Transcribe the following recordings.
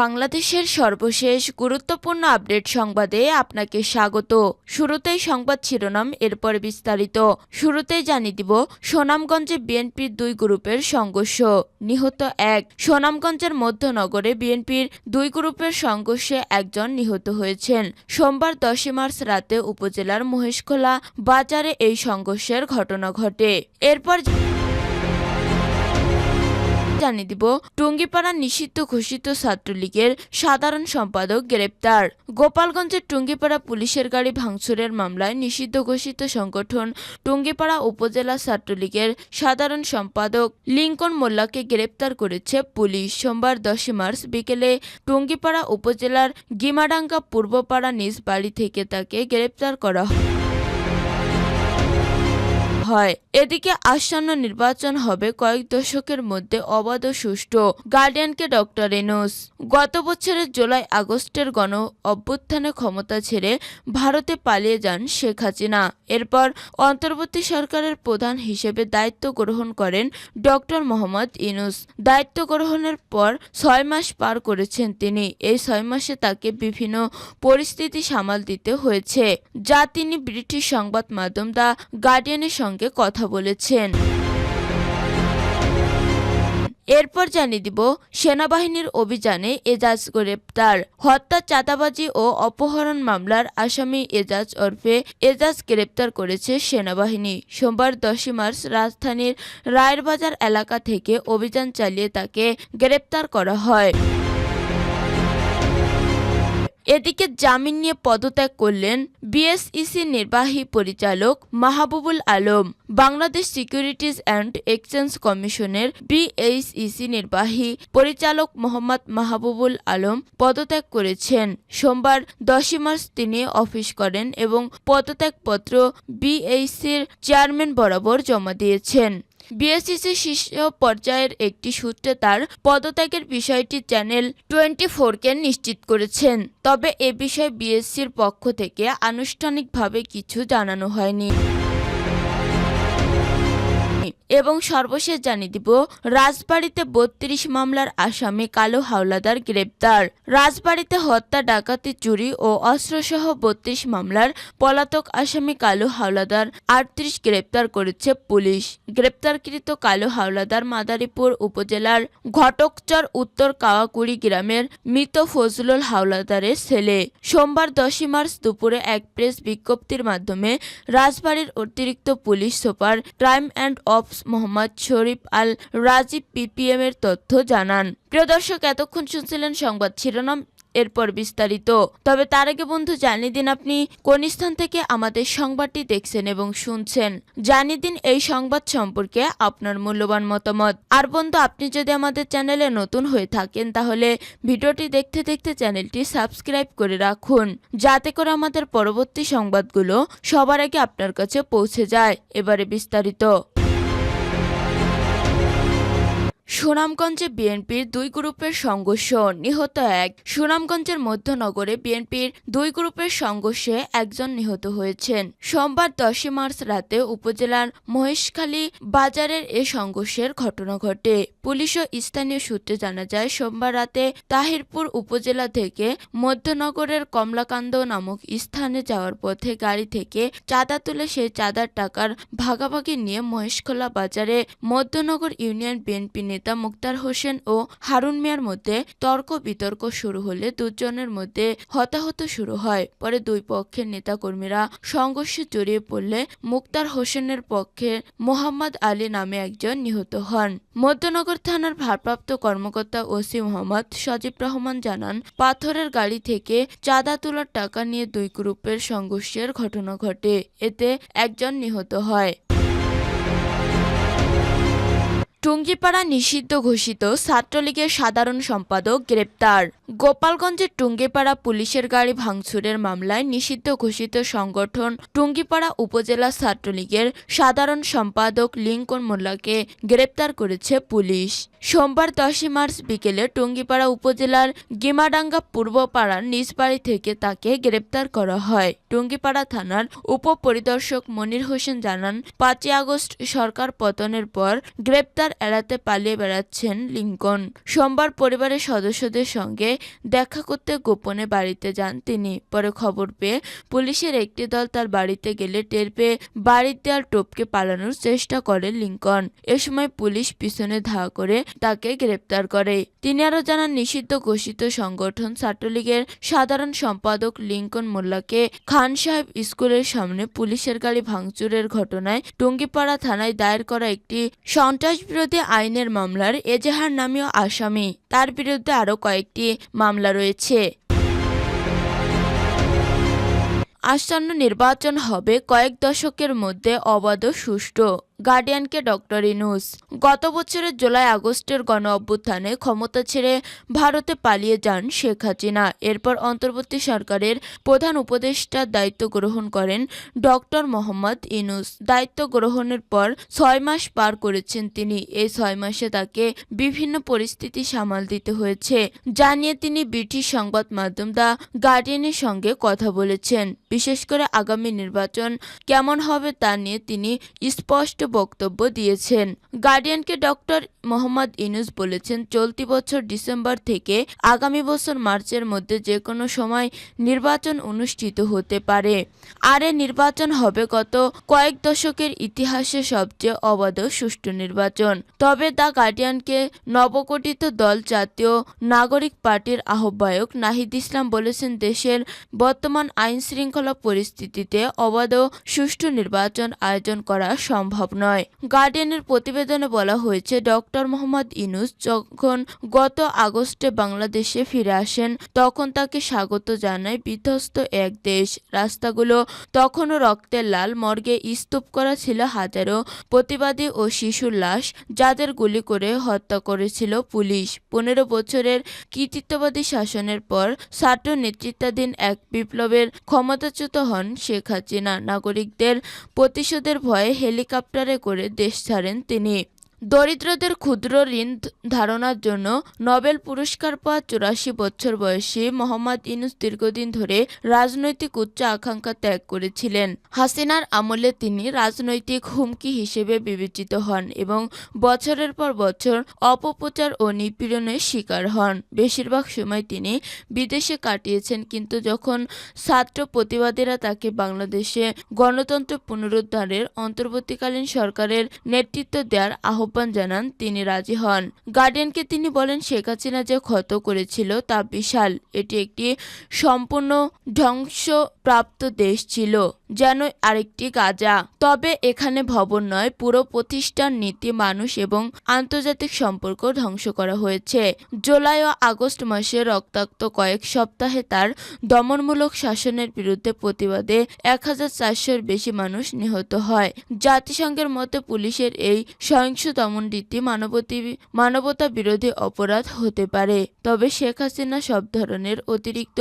বাংলাদেশের সর্বশেষ গুরুত্বপূর্ণ আপডেট সংবাদে আপনাকে স্বাগত। শুরুতেই সংবাদ শিরোনাম, এরপর বিস্তারিত। শুরুতেই জানিয়ে দিব, সুনামগঞ্জে বিএনপির দুই গ্রুপের সংঘর্ষ। নিহত এক। সুনামগঞ্জের মধ্যনগরে বিএনপির দুই গ্রুপের সংঘর্ষে একজন নিহত হয়েছেন। সোমবার দশই মার্চ রাতে উপজেলার মহেশখোলা বাজারে এই সংঘর্ষের ঘটনা ঘটে। এরপর জানিয়ে দিব, টুঙ্গিপাড়া নিষিদ্ধ ঘোষিত ছাত্রলীগের সাধারণ সম্পাদক গ্রেপ্তার। গোপালগঞ্জের টুঙ্গিপাড়া পুলিশের গাড়ি ভাঙচুরের মামলায় নিষিদ্ধ ঘোষিত সংগঠন টুঙ্গিপাড়া উপজেলা ছাত্রলীগের সাধারণ সম্পাদক লিঙ্কন মোল্লাকে গ্রেপ্তার করেছে পুলিশ। সোমবার দশই মার্চ বিকেলে টুঙ্গিপাড়া উপজেলার গিমাডাঙ্গা পূর্বপাড়া নিজ বাড়ি থেকে তাকে গ্রেপ্তার করা হয়। হয়। এদিকে আসন্ন নির্বাচন হবে কয়েক দশকের মধ্যে অবাধ সুষ্ঠু। গার্ডিয়ানকে ডক্টর এনোস। গত বছরের জুলাই আগস্টের গণ অভ্যুত্থানে ক্ষমতা ছেড়ে ভারতে পালিয়ে যান শেখ হাসিনা। এরপর অন্তর্বর্তী সরকারের প্রধান হিসেবে দায়িত্ব গ্রহণ করেন ডক্টর মোহাম্মদ ইনুস। দায়িত্ব গ্রহণের পর ছয় মাস পার করেছেন তিনি। এই ছয় মাসে তাকে বিভিন্ন পরিস্থিতি সামাল দিতে হয়েছে। যা তিনি ব্রিটিশ সংবাদ মাধ্যম দ্য গার্ডিয়ানের সঙ্গে কথা বলেছেন। এরপর জানিয়ে দিব, সেনাবাহিনীর অভিযানে এজাজ গ্রেপ্তার। হত্যা, চাঁদাবাজি ও অপহরণ মামলার আসামি এজাজ ওরফে এজাজ গ্রেপ্তার করেছে সেনাবাহিনী। সোমবার দশই মার্চ রাজধানীর রায়েরবাজার এলাকা থেকে অভিযান চালিয়ে তাকে গ্রেপ্তার করা হয়। এদিকে জামিন নিয়ে পদত্যাগ করলেন বিএসইসি নির্বাহী পরিচালক Mahbubul Alam. Bangladesh securities and exchange কমিশনের বিএইচইসি নির্বাহী পরিচালক মোহাম্মদ মাহবুবুল আলম পদত্যাগ করেছেন। সোমবার দশই মার্চ তিনি অফিস করেন এবং পদত্যাগপত্র বিএইসির চেয়ারম্যান বরাবর জমা দিয়েছেন। বিএসসিসি শীর্ষ পর্যায়ের একটি সূত্রে তার পদত্যাগের বিষয়টি চ্যানেল টোয়েন্টি ফোরকে নিশ্চিত করেছেন। তবে এ বিষয়ে বিএসসির পক্ষ থেকে আনুষ্ঠানিকভাবে কিছু জানানো হয়নি। এবং সর্বশেষ জানিয়ে দিব, রাজবাড়িতে বত্রিশ মামলার আসামি কালো হাওলাদার গ্রেপ্তার। রাজবাড়িতে হত্যা, ডাকাতি, চুরি ও অস্ত্রসহ বত্রিশ মামলার পলাতক আসামি কালো হাওলাদার আটত্রিশ গ্রেপ্তার করেছে পুলিশ। গ্রেপ্তারকৃত কালো হাওলাদার মাদারীপুর উপজেলার ঘটকচর উত্তর কাওয়াকুড়ি গ্রামের মৃত ফজলুল হাওলাদারের ছেলে। সোমবার দশই মার্চ দুপুরে এক প্রেস বিজ্ঞপ্তির মাধ্যমে রাজবাড়ির অতিরিক্ত police super crime and ops Mohammad Sharif Al Rajib PPM এর তথ্য জানান। প্রিয় দর্শক, এতক্ষণ শুনছিলেন সংবাদ শিরোনাম, এরপর বিস্তারিত। তবে তার আগে বন্ধু, জানিয়ে দিন আপনি কোন স্থান থেকে আমাদের সংবাদটি দেখছেন এবং শুনছেন। জানিয়ে দিন এই সংবাদ সম্পর্কে আপনার মূল্যবান মতামত। আর বন্ধু, আপনি যদি আমাদের চ্যানেলে নতুন হয়ে থাকেন, তাহলে ভিডিওটি দেখতে দেখতে চ্যানেলটি সাবস্ক্রাইব করে রাখুন, যাতে করে আমাদের পরবর্তী সংবাদগুলো সবার আগে আপনার কাছে পৌঁছে যায়। এবারে বিস্তারিত। সুনামগঞ্জে বিএনপির দুই গ্রুপের সংঘর্ষ নিহত এক। সুনামগঞ্জের মধ্যনগরে বিএনপির দুই গ্রুপের সংঘর্ষে একজন নিহত হয়েছেন। সোমবার দশই মার্চ রাতে উপজেলার মহেশখালী বাজারের এ সংঘর্ষের ঘটনা ঘটে। পুলিশ ও স্থানীয় সূত্রে জানা যায়, সোমবার রাতে তাহিরপুর উপজেলা থেকে মধ্যনগরের কমলাকান্দ নামক স্থানে যাওয়ার পথে গাড়ি থেকে চাঁদা তুলে সেই চাঁদার টাকার ভাগাভাগি নিয়ে মহেশখোলা বাজারে মধ্যনগর ইউনিয়ন বিএনপি নেতা মুক্তার হোসেন ও হারুন মিয়ার মধ্যে তর্ক বিতর্ক শুরু হলে দুজনের মধ্যে হতাহত শুরু হয়। পরে দুই পক্ষের নেতাকর্মীরা সংঘর্ষে জড়িয়ে পড়লে মুক্তার হোসেনের পক্ষে মোহাম্মদ আলী নামে একজন নিহত হন। মধ্যনগর থানার ভারপ্রাপ্ত কর্মকর্তা ওসি মোহাম্মদ সজীব রহমান জানান, পাথরের গাড়ি থেকে চাঁদা তোলার টাকা নিয়ে দুই গ্রুপের সংঘর্ষের ঘটনা ঘটে। এতে একজন নিহত হয়। টুঙ্গিপাড়া নিষিদ্ধ ঘোষিত ছাত্রলীগের সাধারণ সম্পাদক গ্রেপ্তার। গোপালগঞ্জের টুঙ্গিপাড়া পুলিশের গাড়ি ভাঙচুরের মামলায় নিষিদ্ধ ঘোষিত সংগঠন টুঙ্গিপাড়া উপজেলা ছাত্রলীগের সাধারণ সম্পাদক লিঙ্কন মোল্লাকে গ্রেপ্তার করেছে পুলিশ। সোমবার দশই মার্চ বিকেলে টুঙ্গিপাড়া উপজেলার গিমাডাঙ্গা পূর্বপাড়ার নিজ বাড়ি থেকে তাকে গ্রেপ্তার করা হয়। টুঙ্গিপাড়া থানার উপপরিদর্শক মনির হোসেন জানান, পাঁচই আগস্ট সরকার পতনের পর গ্রেপ্তার এড়াতে পালিয়ে বেড়াচ্ছেন লিঙ্কন। সোমবার পরিবারের সদস্যদের সঙ্গে দেখা করতে গোপনে বাড়িতে যান তিনি। পরে খবর পেয়ে পুলিশের একটি দল তার বাড়িতে গেলে টের পেয়ে বাড়ির দেয়াল টোপকে পালানোর চেষ্টা করে লিঙ্কন। এ সময় পুলিশ পিছনে ধাওয়া করে তাকে গ্রেপ্তার করে। তিনি আরও জানান, নিষিদ্ধ ঘোষিত সংগঠন ছাত্রলীগের সাধারণ সম্পাদক লিঙ্কন মোল্লাকে খান সাহেব স্কুলের সামনে পুলিশের গাড়ি ভাঙচুরের ঘটনায় টুঙ্গিপাড়া থানায় দায়ের করা একটি সন্ত্রাস বিরোধী আইনের মামলার এজাহার নামীয় আসামি। তার বিরুদ্ধে আরও কয়েকটি মামলা রয়েছে। আসন্ন নির্বাচন হবে কয়েক দশকের মধ্যে অবাধ সুষ্ঠু। গার্ডিয়ানকে ডক্টর ইনুস। গত বছরের জুলাই আগস্টের গণ অভ্যুত্থানে ক্ষমতা ছেড়ে ভারতে পালিয়ে যান শেখ হাসিনা। এরপর অন্তর্বর্তী সরকারের প্রধান উপদেষ্টার দায়িত্ব গ্রহণ করেন ডক্টর মোহাম্মদ ইনুস। দায়িত্ব গ্রহণের পর ছয় মাস পার করেছেন তিনি। এই ছয় মাসে তাকে বিভিন্ন পরিস্থিতি সামাল দিতে হয়েছে, জানিয়ে তিনি ব্রিটিশ সংবাদ মাধ্যম দ্য গার্ডিয়ানের সঙ্গে কথা বলেছেন। বিশেষ করে আগামী নির্বাচন কেমন হবে তা নিয়ে তিনি স্পষ্ট বক্তব্য দিয়েছেন। গার্ডিয়ানকে ডক্টর মোহাম্মদ ইনুস বলেছেন, চলতি বছর ডিসেম্বর থেকে আগামী বছর মার্চের মধ্যে যে কোনো সময় নির্বাচন অনুষ্ঠিত হতে পারে। আর এ নির্বাচন হবে গত কয়েক দশকের ইতিহাসে সবচেয়ে অবাধ সুষ্ঠু নির্বাচন। তবে দ্য গার্ডিয়ানকে নবগঠিত দল জাতীয় নাগরিক পার্টির আহ্বায়ক নাহিদ ইসলাম বলেছেন, দেশের বর্তমান আইন শৃঙ্খলা পরিস্থিতিতে অবাধ সুষ্ঠু নির্বাচন আয়োজন করা সম্ভব নয়। গার্ডিয়ানের প্রতিবেদনে বলা হয়েছে, ডক্টর মোহাম্মদ ইনুস যখন গত আগস্টে বাংলাদেশে ফিরে আসেন, তখন তাকে স্বাগত জানায় বিধ্বস্ত এক দেশ। রাস্তাগুলো তখনও রক্তের লাল, মর্গে স্তূপ করা ছিল হাজারো প্রতিবাদী ও শিশুর লাশ, যাদের গুলি করে হত্যা করেছিল পুলিশ। পনেরো বছরের কৃতিত্ববাদী শাসনের পর ছাত্র নেতৃত্বাধীন এক বিপ্লবের ক্ষমতাচ্যুত হন শেখ হাসিনা। নাগরিকদের প্রতিশোধের ভয়ে হেলিকপ্টারে করে দেশ ছাড়েন তিনি দরিদ্রদের ক্ষুদ্র ঋণ ধারণার জন্য নোবেল পুরস্কার পাওয়া চুরাশি বছর বয়সী মোহাম্মদ ইনুস দীর্ঘদিন ধরে রাজনৈতিক উচ্চ আকাঙ্ক্ষা ত্যাগ করেছিলেন। হাসিনার আমলে তিনি রাজনৈতিক হুমকি হিসেবে বিবেচিত হন এবং বছরের পর বছর অপপ্রচার ও নিপীড়নের শিকার হন। বেশিরভাগ সময় তিনি বিদেশে কাটিয়েছেন কিন্তু যখন ছাত্র প্রতিবাদীরা তাকে বাংলাদেশে গণতন্ত্র পুনরুদ্ধারের অন্তর্বর্তীকালীন সরকারের নেতৃত্ব দেওয়ার আহ্বান জানান তিনি রাজি হন। গার্ডিয়ানকে তিনি বলেন, শেখ হাসিনা যে ক্ষত করেছিল তা বিশাল। এটি একটি সম্পূর্ণ ধ্বংসপ্রাপ্ত দেশ ছিল, যেন আরেকটি গাজা। তবে এখানে ভবন নয়, পুরো প্রতিষ্ঠান, নীতি, মানুষ এবং আন্তর্জাতিক সম্পর্ক ধ্বংস করা হয়েছে। জুলাই ও আগস্ট মাসে রক্তাক্ত কয়েক সপ্তাহে তার দমনমূলক শাসনের বিরুদ্ধে প্রতিবাদে এক হাজার বেশি মানুষ নিহত হয়। জাতিসংঘের মতে পুলিশের এই সহিংস দমন রীতি মানবতী, মানবতা বিরোধী অপরাধ হতে পারে। তবে শেখ হাসিনা সব ধরনের অতিরিক্ত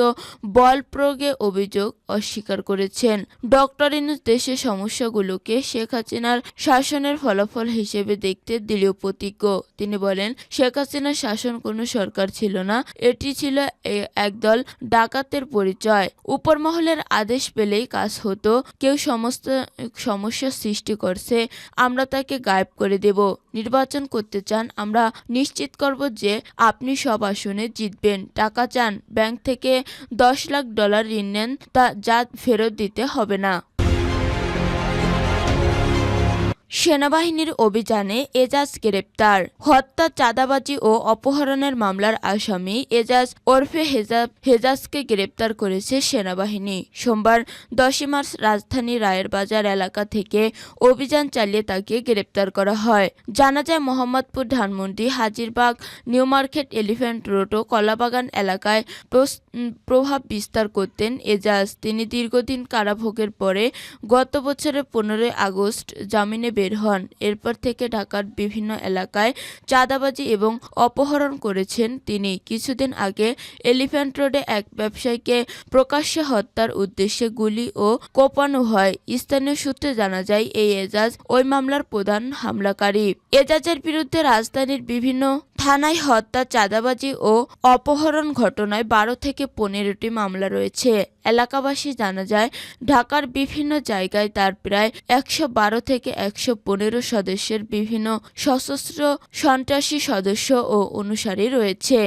বল প্রয়োগে অভিযোগ অস্বীকার করেছেন। ডক্টর ইনুস দেশের সমস্যাগুলোকে শেখ হাসিনার শাসনের ফলাফল হিসেবে দেখতে দলীয় প্রতিজ্ঞ তিনি বলেন, শেখ হাসিনার শাসন কোনো সরকার ছিল না, এটি ছিল একদল ডাকাতের পরিচয়। উপর মহলের আদেশ পেলেই কাজ হতো, কেউ সমস্ত, সমস্যা সৃষ্টি করছে, আমরা তাকে গায়েব করে দেব। নির্বাচন করতে চান, আমরা নিশ্চিত করব যে আপনি সব আসনে জিতবেন। টাকা চান, ব্যাংক থেকে দশ লাখ ডলার ঋণ নেন, তা যা ফেরত দিতে হবে না। সেনাবাহিনীর অভিযানে এজাজ গ্রেপ্তার। হত্যা, চাঁদাবাজি ও অপহরণের মামলার আসামি এজাজ ওরফে হেজাব, হেজাজকে গ্রেপ্তার করেছে সেনাবাহিনী। সোমবার দশই মার্চ রাজধানী রায়ের বাজার এলাকা থেকে অভিযান চালিয়ে তাকে গ্রেপ্তার করা হয়। জানা যায়, Mohammadpur Dhanmondi, Hazaribagh, New Market, Elephant Road ও কলাবাগান এলাকায় প্রভাব বিস্তার করতেন এজাজ। তিনি দীর্ঘদিন কারাভোগের পরে গত বছরের পনেরোই আগস্ট জামিনে বের হন। এরপর থেকে ঢাকার বিভিন্ন এলাকায় চাঁদাবাজি এবং অপহরণ করেছেন তিনি। কিছুদিন আগে এলিফ্যান্ট রোডে এক ব্যবসায়ীকে প্রকাশ্যে হত্যার উদ্দেশ্যে গুলি ও কোপানো হয়। স্থানীয় সূত্রে জানা যায়, এই এজাজ ওই মামলার প্রধান হামলাকারী। এজাজের বিরুদ্ধে রাজধানীর বিভিন্ন থানায় হত্যা, চাঁদাবাজি ও অপহরণ ঘটনায় বারো থেকে পনেরোটি মামলা রয়েছে। এলাকাবাসী জানা যায়, ঢাকার বিভিন্ন জায়গায় তার প্রায় একশো বারো থেকে একশো পনেরো সদস্যের বিভিন্ন সশস্ত্র সন্ত্রাসী সদস্য ও অনুসারী রয়েছে।